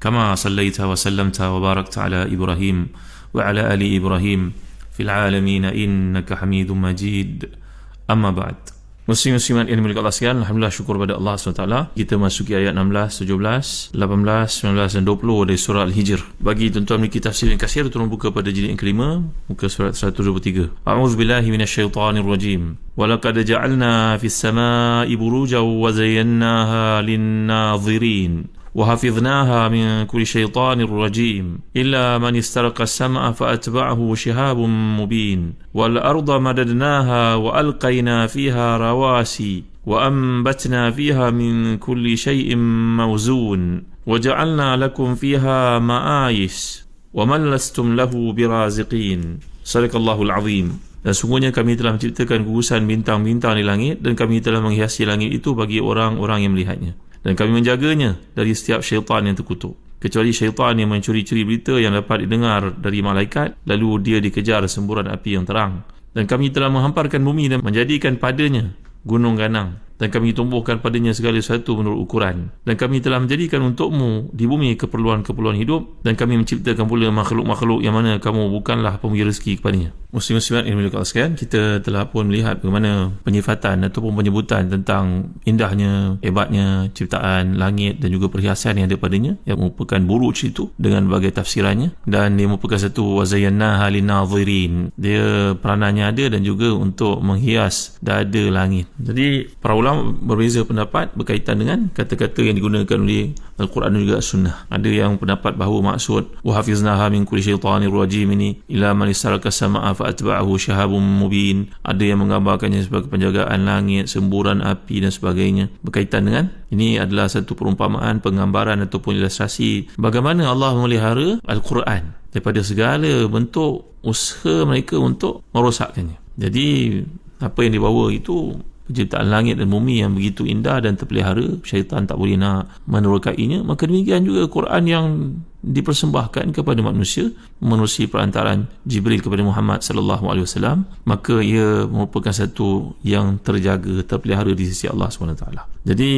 kama sallaita wa sallamta wa barakta ala Ibrahim wa ala ali Ibrahim في العالمين إنك حميد مجيد أما بعد Muslim muslimat yang dimiliki Allah sekalian Alhamdulillah syukur pada Allah SWT Kita masuki ayat 16, 17, 18, 19 dan 20 dari surah Al-Hijr Bagi tuan-tuan memiliki tafsir yang kasir Tolong buka pada jilid yang kelima Muka surat 123 A'udhu billahi minasyaitanir rajim Walakad ja'alna fis sama'i burujaw wa zayyannaha lin-nadhirin وحفظناها من كل شيطان رجيم إلا من استرق السمع فأتبعه شهاب مبين والأرض مددناها وألقينا فيها رواسي وأنبتنا فيها من كل شيء موزون وجعلنا لكم فيها معايش ومن لستم له برازقين صدق الله العظيم Dan sungguhnya kami telah menciptakan gugusan bintang-bintang di langit dan kami telah menghiasi langit itu bagi orang-orang yang melihatnya dan kami menjaganya dari setiap syaitan yang terkutuk. Kecuali syaitan yang mencuri-curi berita yang dapat didengar dari malaikat lalu dia dikejar semburan api yang terang. Dan kami telah menghamparkan bumi dan menjadikan padanya gunung ganang dan kami tumbuhkan padanya segala sesuatu menurut ukuran. Dan kami telah menjadikan untukmu di bumi keperluan-keperluan hidup. Dan kami menciptakan pula makhluk-makhluk yang mana kamu bukanlah pemberi rezeki kepadanya. Muslim-Muslimat yang dimuliakan sekalian kita telah pun melihat bagaimana penyifatan ataupun penyebutan tentang indahnya hebatnya ciptaan langit dan juga perhiasan yang ada padanya yang merupakan buruj itu dengan berbagai tafsirannya. Dan dia merupakan satu wazayyana halinazirin dia peranannya ada dan juga untuk menghias dada langit. Jadi para ulama berbeza pendapat berkaitan dengan kata-kata yang digunakan oleh Al-Quran dan juga Sunnah. Ada yang pendapat bahawa maksud wa hafiznaha min kulli syaitanir rajim ini ila man istaraka sama'a fa atba'ahu syahabun mubin. Ada yang menggambarkannya sebagai penjagaan langit, semburan api dan sebagainya. Berkaitan dengan ini adalah satu perumpamaan, penggambaran ataupun ilustrasi bagaimana Allah memelihara Al-Quran daripada segala bentuk usaha mereka untuk merosakkannya. Jadi apa yang dibawa itu penciptaan langit dan bumi yang begitu indah dan terpelihara syaitan tak boleh nak menerokainya maka demikian juga Quran yang dipersembahkan kepada manusia menerusi perantaran Jibril kepada Muhammad sallallahu alaihi wasallam maka ia merupakan satu yang terjaga terpelihara di sisi Allah SWT jadi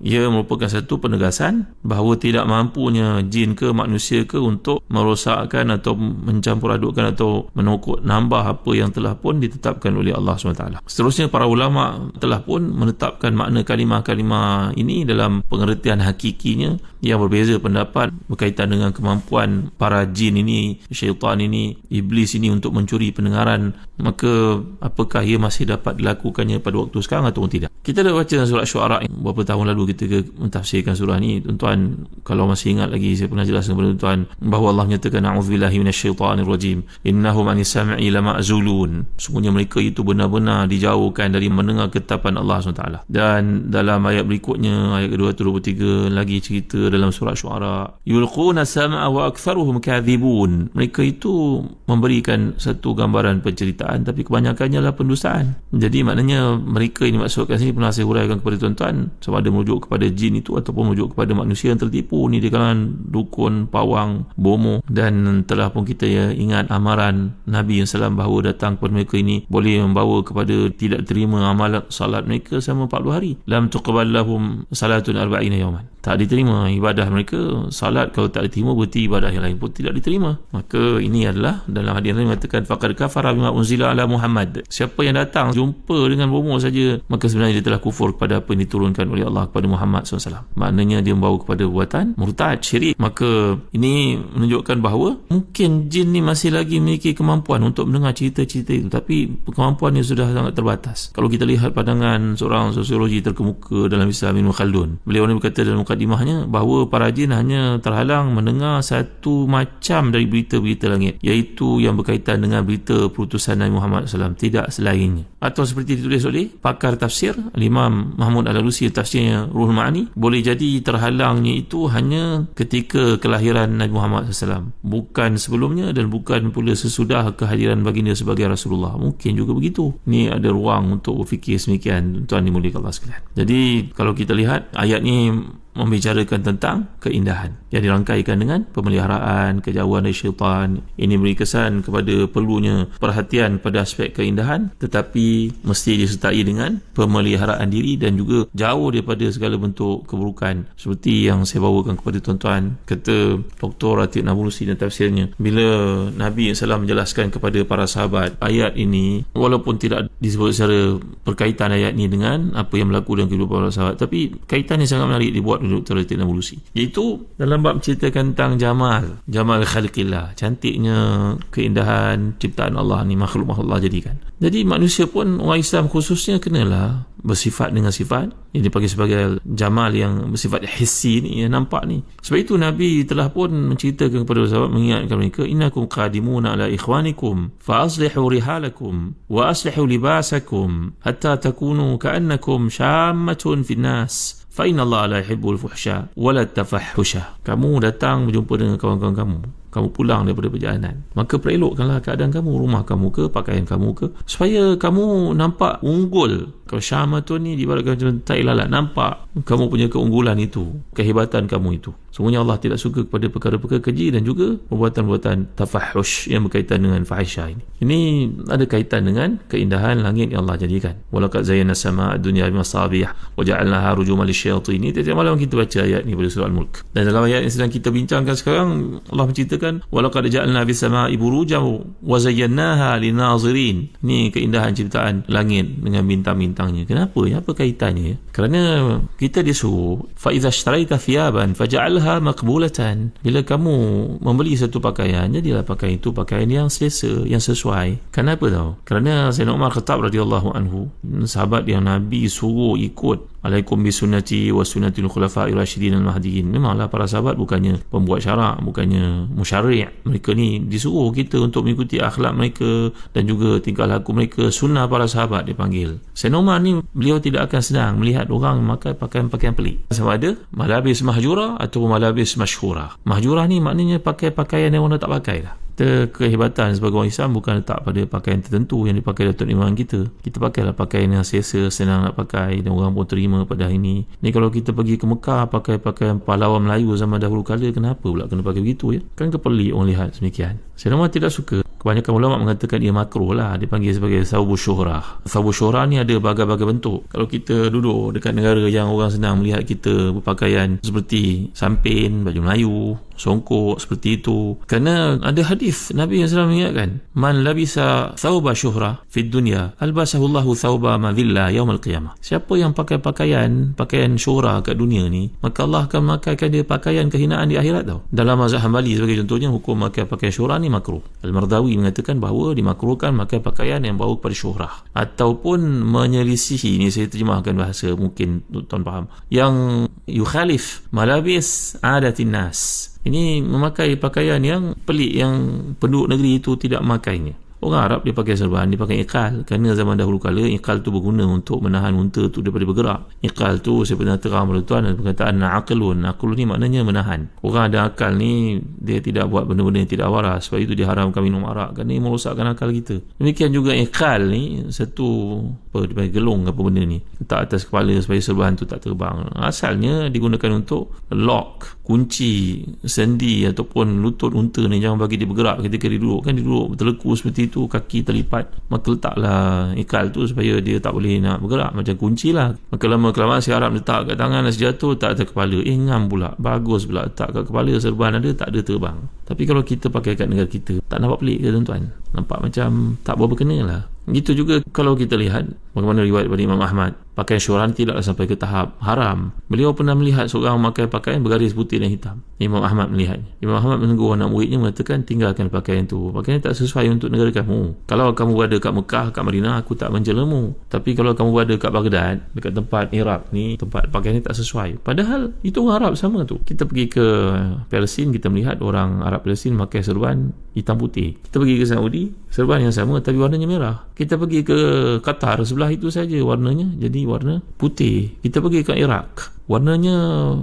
ia merupakan satu penegasan bahawa tidak mampunya jin ke manusia ke untuk merosakkan atau mencampur adukkan atau menokok nambah apa yang telah pun ditetapkan oleh Allah SWT seterusnya para ulama telah pun menetapkan makna kalimah-kalimah ini dalam pengertian hakikinya. Yang berbeza pendapat berkaitan dengan dengan kemampuan para jin ini, syaitan ini, iblis ini untuk mencuri pendengaran, maka apakah ia masih dapat dilakukannya pada waktu sekarang ataupun tidak? Kita dah baca surah Syuara beberapa tahun lalu kita mentafsirkan surah ini. Tuan-tuan, kalau masih ingat lagi saya pernah jelaskan kepada tuan-tuan bahawa Allah menyatakan a'udzubillahi minasyaitanir rajim. Innahum anis sam'i lama'zulun. Sungguhnya mereka itu benar-benar dijauhkan dari mendengar ketapan Allah SWT. Dan dalam ayat berikutnya, ayat kedua 23 lagi cerita dalam surah Syuara. Yulquna sam'a wa aktharuhum kadhibun. Mereka itu memberikan satu gambaran penceritaan tapi kebanyakannya adalah pendustaan. Jadi maknanya mereka ini maksudkan sini pernah saya huraikan kepada tuan-tuan sama ada merujuk kepada jin itu ataupun merujuk kepada manusia yang tertipu ni di kalangan dukun, pawang, bomo dan telah pun kita ya ingat amaran Nabi yang salam bahawa datang kepada mereka ini boleh membawa kepada tidak terima amalan salat mereka selama 40 hari lam tuqbal lahum salatun arba'ina yawman tak diterima ibadah mereka salat kalau tak diterima berarti ibadah yang lain pun tidak diterima. Maka ini adalah dalam hadis yang mengatakan faqad kafara bima unzila ala Muhammad. Siapa yang datang jumpa dengan bomo saja maka sebenarnya dia telah kufur kepada apa yang diturunkan oleh Allah kepada Muhammad SAW maknanya dia membawa kepada buatan murtad syirik. Maka ini menunjukkan bahawa mungkin jin ni masih lagi memiliki kemampuan untuk mendengar cerita-cerita itu. Tapi kemampuannya sudah sangat terbatas. Kalau kita lihat pandangan seorang sosiologi terkemuka dalam Islam Ibn Khaldun beliau ni berkata dalam mukadimahnya bahawa para jin hanya terhalang mendengar satu macam dari berita-berita langit iaitu yang berkaitan dengan berita perutusan Nabi Muhammad SAW tidak selainnya. Atau seperti ditulis oleh pakar tafsir Imam Mahmud Al-Alusi tafsirnya Ruhul Ma'ani boleh jadi terhalangnya itu hanya ketika kelahiran Nabi Muhammad SAW bukan sebelumnya dan bukan pula sesudah kehadiran baginda sebagai Rasulullah. Mungkin juga begitu. Ni ada ruang untuk berfikir semikian tuan dimuliakan Allah sekalian. Jadi kalau kita lihat ayat ni membicarakan tentang keindahan yang dirangkaikan dengan pemeliharaan, kejauhan dari syaitan. Ini beri kesan kepada perlunya perhatian pada aspek keindahan tetapi mesti disertai dengan pemeliharaan diri dan juga jauh daripada segala bentuk keburukan. Seperti yang saya bawakan kepada tuan-tuan kata Dr. Ratib Nabulusi dan tafsirnya bila Nabi SAW menjelaskan kepada para sahabat ayat ini walaupun tidak disebut secara berkaitan ayat ini dengan apa yang berlaku dalam kehidupan para sahabat tapi kaitannya sangat menarik dibuat oleh Dr. Ratib Nabulusi iaitu dalam bab menceritakan tentang Jamal Jamal Khalikillah cantiknya keindahan ciptaan Allah ni makhluk-makhluk Allah jadikan. Jadi manusia pun orang Islam khususnya kenalah bersifat dengan sifat. Yang dipanggil sebagai Jamal yang bersifat hissi ni yang nampak ni. Sebab itu Nabi telah pun menceritakan kepada sahabat mengingatkan mereka innakum qadimuna ala ikhwanikum fa aslihu rihalakum wa aslihu libasakum hatta takunu ka'annakum syammatun fin nas fa inna Allah la yuhibbul fuhsya wala tafahhusha. Kamu datang berjumpa dengan kawan-kawan kamu kamu pulang daripada perjalanan maka perelokkanlah keadaan kamu rumah kamu ke pakaian kamu ke supaya kamu nampak unggul kalau syamatun ni dibaratkan macam tak lalat nampak kamu punya keunggulan itu kehebatan kamu itu Semuanya Allah tidak suka kepada perkara-perkara keji dan juga perbuatan-perbuatan tafahush yang berkaitan dengan fahisyah ini. Ini ada kaitan dengan keindahan langit yang Allah jadikan. Walaqad zayyana sama dunya bimasabih wa ja'alnaha rujuman lisyayatin. Ini tiap malam kita baca ayat ini pada surah Al-Mulk. Dan dalam ayat yang sedang kita bincangkan sekarang Allah menceritakan walaqad ja'alna bis sama'i burujan wa zayyannaha linazirin. Ini keindahan ciptaan langit dengan bintang-bintangnya. Kenapa? Ya, apa kaitannya? Kerana kita disuruh fa idza ishtaraita thiyaban faj'al jalha makbulatan bila kamu membeli satu pakaian jadilah pakaian itu pakaian yang selesa yang sesuai kenapa tahu kerana Sayyidina Umar Khattab radhiyallahu anhu sahabat yang Nabi suruh ikut alaikum bi sunnati wa sunnatil khulafa'ir rasyidin al mahdiyyin memanglah para sahabat bukannya pembuat syarak bukannya musyari' mereka ni disuruh kita untuk mengikuti akhlak mereka dan juga tingkah laku mereka. Sunnah para sahabat dipanggil. Umar ni beliau tidak akan senang melihat orang memakai pakaian-pakaian pelik. Sama ada malabis mahjura atau malabis masyhura mahjura ni maknanya pakai pakaian yang orang tak pakai lah kita kehebatan sebagai orang Islam bukan letak pada pakaian tertentu yang dipakai Datuk Imam kita. Kita pakailah pakaian yang selesa senang nak pakai dan orang pun terima pada hari ini. Ni kalau kita pergi ke Mekah pakai pakaian pahlawan Melayu zaman dahulu kala kenapa pula kena pakai begitu ya? Kan kepelik orang lihat semikian. Memang tidak suka. Kebanyakan ulama mengatakan ia makruh lah. Dipanggil sebagai sabu syuhrah. Sabu syuhrah ni ada berbagai-bagai bentuk. Kalau kita duduk dekat negara yang orang senang melihat kita berpakaian seperti sampin baju Melayu songkok seperti itu. Kerana ada hadis Nabi yang selalu mengingatkan man labisa thawba syuhrah fid dunya albasahu Allahu thawba madhilla yaumil qiyamah. Siapa yang pakai pakaian pakaian syuhrah kat dunia ni maka Allah akan memakaikan dia pakaian kehinaan di akhirat tau. Dalam mazhab Hambali sebagai contohnya hukum pakai pakaian syuhrah ni makruh. Al-Mardawi mengatakan bahawa dimakruhkan pakai pakaian yang bau kepada syuhrah ataupun menyelisihi ni saya terjemahkan bahasa mungkin tuan faham yang yukhalif malabis adatin nas ini memakai pakaian yang pelik yang penduduk negeri itu tidak memakainya. Orang Arab dia pakai serban, dia pakai ikal. Kerana zaman dahulu kala ikal tu berguna untuk menahan unta tu daripada bergerak. Ikal tu saya pernah terang pada tuan ada perkataan na'aqlun. Na'aqlun ni maknanya menahan. Orang ada akal ni dia tidak buat benda-benda yang tidak waras. Sebab itu diharamkan minum arak. Kerana ini merosakkan akal kita. Demikian juga ikal ni satu apa dipanggil gelung apa benda ni. Letak atas kepala supaya serban tu tak terbang. Asalnya digunakan untuk lock, kunci, sendi ataupun lutut unta ni jangan bagi dia bergerak ketika dia duduk. Kan dia duduk terleku seperti itu kaki terlipat maka letaklah ikal tu supaya dia tak boleh nak bergerak. Macam kunci lah. Maka lama kelamaan si Arab letak kat tangan dan sejatuh tak ada kepala. Eh ngam pula. Bagus pula. Letak kat kepala serban ada tak ada terbang. Tapi kalau kita pakai kat negara kita tak nampak pelik ke tuan-tuan? Nampak macam tak berapa kena lah. Gitu juga kalau kita lihat bagaimana riwayat dari Imam Ahmad pakaian syurah ni tidaklah sampai ke tahap haram. Beliau pernah melihat seorang memakai pakaian bergaris putih dan hitam. Imam Ahmad melihatnya. Imam Ahmad menegur anak muridnya mengatakan tinggalkan pakaian itu. Pakaian tak sesuai untuk negara kamu. Kalau kamu berada kat Mekah, kat Madinah, aku tak menjelamu. Tapi kalau kamu berada kat Baghdad, dekat tempat Iraq ni, tempat pakaian ni tak sesuai. Padahal itu orang Arab sama tu. Kita pergi ke Palestin, kita melihat orang Arab Palestin pakai serban hitam putih. Kita pergi ke Saudi, serban yang sama tapi warnanya merah. Kita pergi ke Qatar, sebelah itu saja warnanya jadi warna putih. Kita pergi ke Iraq, warnanya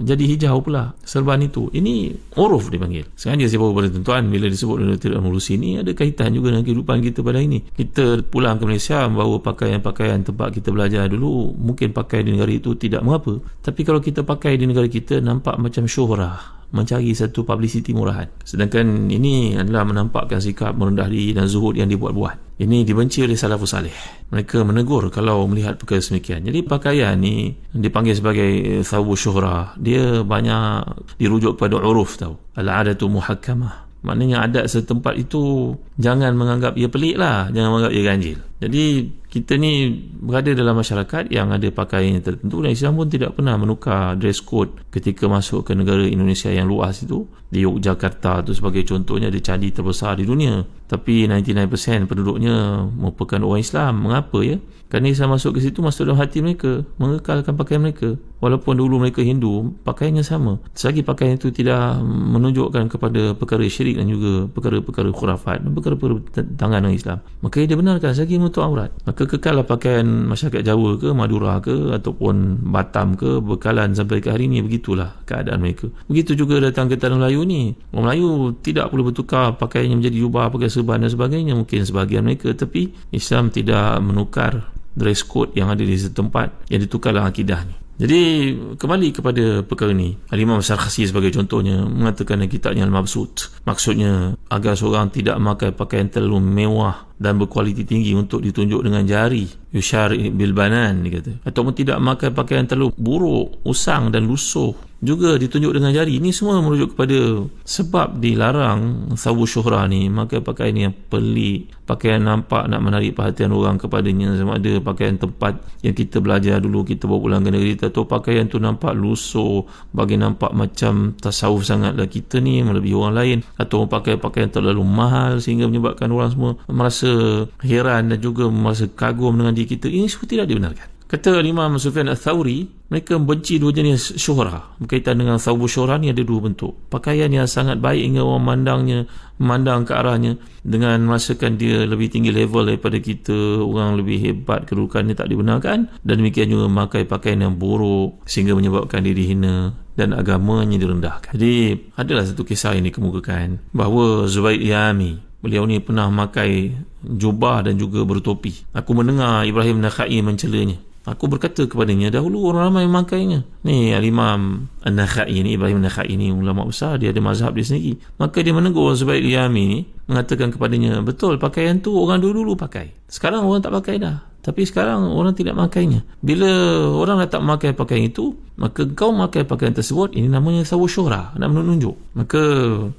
jadi hijau pula serban itu. Ini uruf dipanggil. Sengaja bawa pada tuan bila disebut dalam tidak melusi ini ada kaitan juga dengan kehidupan kita pada ini. Kita pulang ke Malaysia membawa pakaian-pakaian tempat kita belajar dulu, mungkin pakai di negara itu tidak mengapa. Tapi kalau kita pakai di negara kita nampak macam syuhrah mencari satu publicity murahan. Sedangkan ini adalah menampakkan sikap merendah diri dan zuhud yang dibuat-buat. Ini dibenci oleh salafus salih. Mereka menegur kalau melihat perkara semikian. Jadi pakaian ni dipanggil sebagai thawu syuhrah. Dia banyak dirujuk pada uruf tau. Al-adatu muhakkamah. Maknanya adat setempat itu jangan menganggap ia pelik lah. Jangan menganggap ia ganjil. Jadi kita ni berada dalam masyarakat yang ada pakaian yang tertentu dan Islam pun tidak pernah menukar dress code ketika masuk ke negara Indonesia yang luas itu. Di Yogyakarta itu sebagai contohnya ada candi terbesar di dunia. Tapi 99% penduduknya merupakan orang Islam. Mengapa ya? Kerana Islam masuk ke situ masuk dalam hati mereka mengekalkan pakaian mereka. Walaupun dulu mereka Hindu pakaiannya sama. Selagi pakaian itu tidak menunjukkan kepada perkara syirik dan juga perkara-perkara khurafat dan perkara-perkara tangan Islam maka dia benarkan. Selagi menutup aurat. Maka kekallah pakaian masyarakat Jawa ke Madura ke ataupun Batam ke bekalan sampai ke hari ini begitulah keadaan mereka. Begitu juga datang ke Tanah Melayu ni. Orang Melayu tidak perlu bertukar pakaiannya menjadi jubah pakai serban dan sebagainya. Mungkin sebahagian mereka. Tapi Islam tidak menukar dress code yang ada di setempat yang ditukar dalam akidah ni. Jadi kembali kepada perkara ni Al-Imam Sarkhasi sebagai contohnya mengatakan dalam kitabnya Al-Mabsut maksudnya agar seorang tidak memakai pakaian terlalu mewah dan berkualiti tinggi untuk ditunjuk dengan jari yushar bil banan dia kata ataupun tidak memakai pakaian terlalu buruk usang dan lusuh juga ditunjuk dengan jari. Ini semua merujuk kepada sebab dilarang sawu syuhrah ni. Maka pakaian yang pelik pakaian nampak nak menarik perhatian orang kepadanya. Sama ada pakaian tempat yang kita belajar dulu kita bawa pulang ke negeri. Kita atau pakaian tu nampak lusuh bagi nampak macam tasawuf sangatlah kita ni melebihi orang lain. Atau pakai pakaian terlalu mahal sehingga menyebabkan orang semua merasa heran dan juga merasa kagum dengan diri kita. Ini semua tidak dibenarkan Kata Imam Sufyan al-Thawri, mereka benci dua jenis syuhrah. Berkaitan dengan sabu syuhrah ni ada dua bentuk. Pakaian yang sangat baik hingga orang memandangnya, memandang ke arahnya dengan merasakan dia lebih tinggi level daripada kita, orang lebih hebat kedudukannya tak dibenarkan. Dan demikian juga memakai pakaian yang buruk sehingga menyebabkan diri hina dan agamanya direndahkan. Jadi adalah satu kisah yang dikemukakan bahawa Zubaid Yami Beliau ni pernah memakai jubah dan juga bertopi. Aku mendengar Ibrahim Nakhai mencelanya. Aku berkata kepadanya dahulu orang ramai memakainya. Ni Al-Imam An-Nakhai ni Ibrahim An-Nakhai ni ulama besar dia ada mazhab dia sendiri. Maka dia menegur Zubair Yami ni mengatakan kepadanya betul pakaian tu orang dulu-dulu pakai. Sekarang orang tak pakai dah. Tapi sekarang orang tidak makainya. Bila orang dah tak memakai pakaian itu, maka kau memakai pakaian tersebut, ini namanya sawu syurah, nak menunjuk. Maka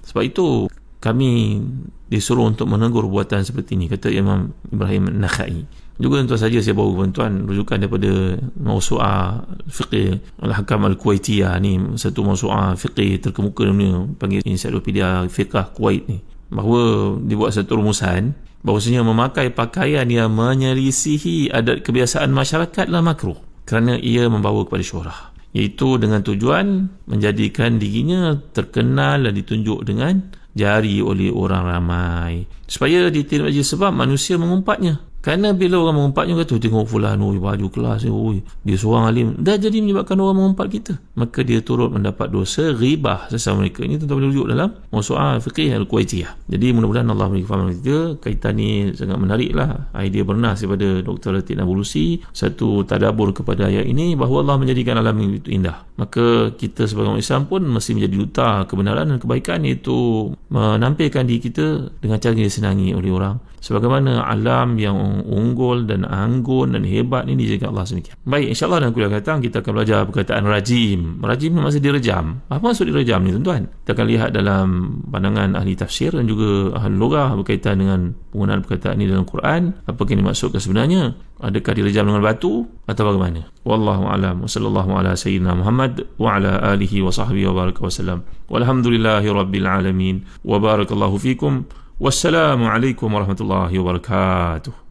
sebab itu kami disuruh untuk menegur buatan seperti ini, kata Imam Ibrahim Nakhai. Juga tentu saja saya bawa bantuan rujukan daripada mausu'ah fiqh Al-Hakam Al-Kuwaitiyah ni satu mausu'ah fiqh terkemuka dunia panggil encyclopedia fiqh Kuwait ni. Bahawa dibuat satu rumusan bahawasanya memakai pakaian yang menyelisihi adat kebiasaan masyarakat lah makruh kerana ia membawa kepada syurah. Iaitu dengan tujuan menjadikan dirinya terkenal dan ditunjuk dengan jari oleh orang ramai. Supaya diterima sebab manusia mengumpatnya kerana bila orang mengumpatnya kata tengok fulan oi baju kelas oi dia seorang alim. Dah jadi menyebabkan orang mengumpat kita maka dia turut mendapat dosa ribah sesama mereka ini tentu boleh rujuk dalam musu'ah fiqih al-kuwaitiyah jadi mudah-mudahan Allah memberi faham kita kaitan ni sangat menarik lah idea bernas daripada Dr. Latif Nabulusi satu tadabur kepada ayat ini bahawa Allah menjadikan alam ini itu indah maka kita sebagai orang Islam pun mesti menjadi duta kebenaran dan kebaikan iaitu menampilkan diri kita dengan cara yang disenangi oleh orang sebagaimana alam yang unggul dan anggun dan hebat ini dijaga Allah semikian. Baik, insyaAllah dalam kuliah datang kita akan belajar perkataan rajim. Rajim ni maksud direjam. Apa maksud direjam ni tuan-tuan? Kita akan lihat dalam pandangan ahli tafsir dan juga ahli logah berkaitan dengan penggunaan perkataan ini dalam Quran. Apa yang dimaksudkan sebenarnya? Adakah direjam dengan batu atau bagaimana? Wallahu a'lam. Wassallallahu ala sayyidina Muhammad wa ala alihi wa sahbihi wa baraka wasallam. Walhamdulillahi rabbil alamin. Wa barakallahu fikum. Wassalamu alaikum warahmatullahi wabarakatuh.